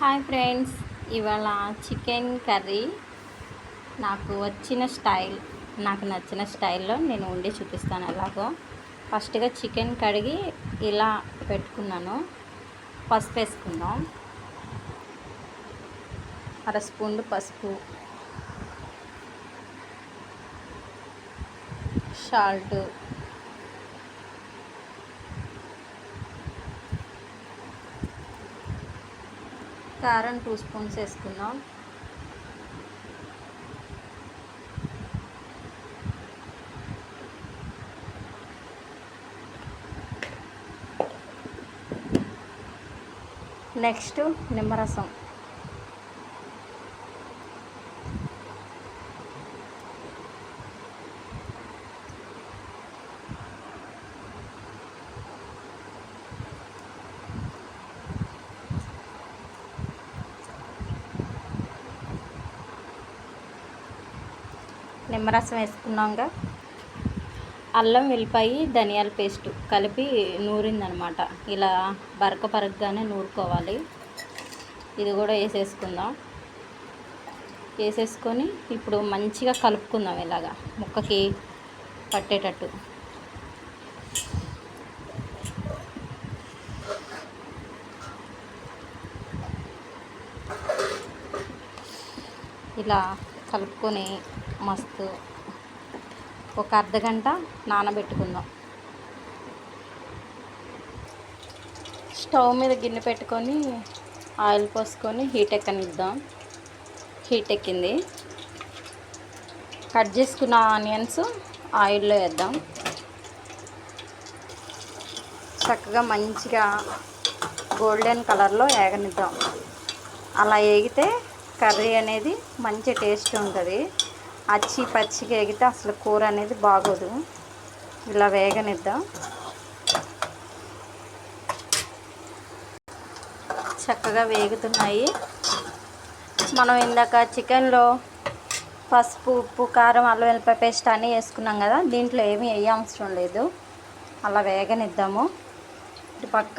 Hi friends ఇవాళ chicken curry నాకు వచ్చిన స్టైల్ నాకు నచ్చిన స్టైల్లో నేను వండి చూపిస్తాను ఎలాగో. ఫస్ట్గా చికెన్ కడిగి ఇలా పెట్టుకున్నాను. పసుపు వేసుకుందాం. అర స్పూన్ పసుపు. సాల్ట్ కారం టూ స్పూన్స్ వేసుకుందాం. నెక్స్ట్ నిమ్మరసం. నిమ్మరసం వేసుకున్నాక అల్లం వెల్లిపాయి ధనియాల పేస్ట్ కలిపి నూరిందనమాట. ఇలా బరక పరగ్గానే నూరుకోవాలి. ఇది కూడా వేసేసుకుందాం. వేసేసుకొని ఇప్పుడు మంచిగా కలుపుకుందాం ఇలాగా ముక్కకి పట్టేటట్టు. ఇలా కలుపుకొని మస్తు. ఒక అర్ధ గంట నానబెట్టుకుందాం. స్టవ్ మీద గిన్నె పెట్టుకొని ఆయిల్ పోసుకొని హీట్ ఎక్కనిద్దాం. హీట్ ఎక్కింది. కట్ చేసుకున్న ఆనియన్స్ ఆయిల్లో వేద్దాం. చక్కగా మంచిగా గోల్డెన్ కలర్లో వేగనిద్దాం అలా వేగితే కర్రీ అనేది మంచి టేస్ట్ ఉంటుంది. అచ్చి పచ్చిగా ఎగితే అసలు కూర అనేది బాగోదు. ఇలా వేగనిద్దాం. చక్కగా వేగుతున్నాయి. మనం ఇందాక చికెన్లో పసుపు ఉప్పు కారం అల్లం వెల్లిపాయ పేస్ట్ అన్నీ వేసుకున్నాం కదా దీంట్లో ఏమీ వేయవసరం లేదు. అలా వేగనిద్దాము. ఇటు పక్క.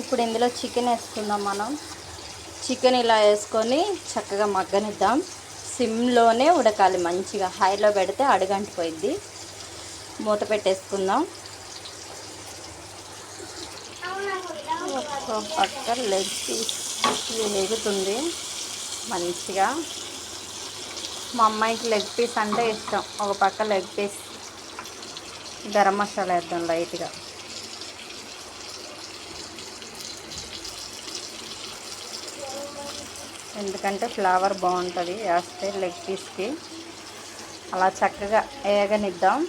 ఇప్పుడు ఇందులో చికెన్ వేసుకుందాం మనం. చికెన్ ఇలా వేసుకొని చక్కగా మగ్గనిద్దాం. సిమ్లోనే ఉడకాలి మంచిగా. హైలో పెడితే అడుగంటిపోయిద్ది. మూత పెట్టేసుకుందాం. ఒక పక్క లెగ్ పీస్ వేగుతుంది మంచిగా. మా అమ్మాయికి లెగ్ పీస్ అంటే ఇష్టం. ఒక పక్క లెగ్ పీస్ గరం మసాలా వేద్దాం లైట్గా. ఎందుకంటే ఫ్లేవర్ బాగుంటుంది వేస్తే లెగ్ పీస్కి. అలా చక్కగా వేగనిద్దాం.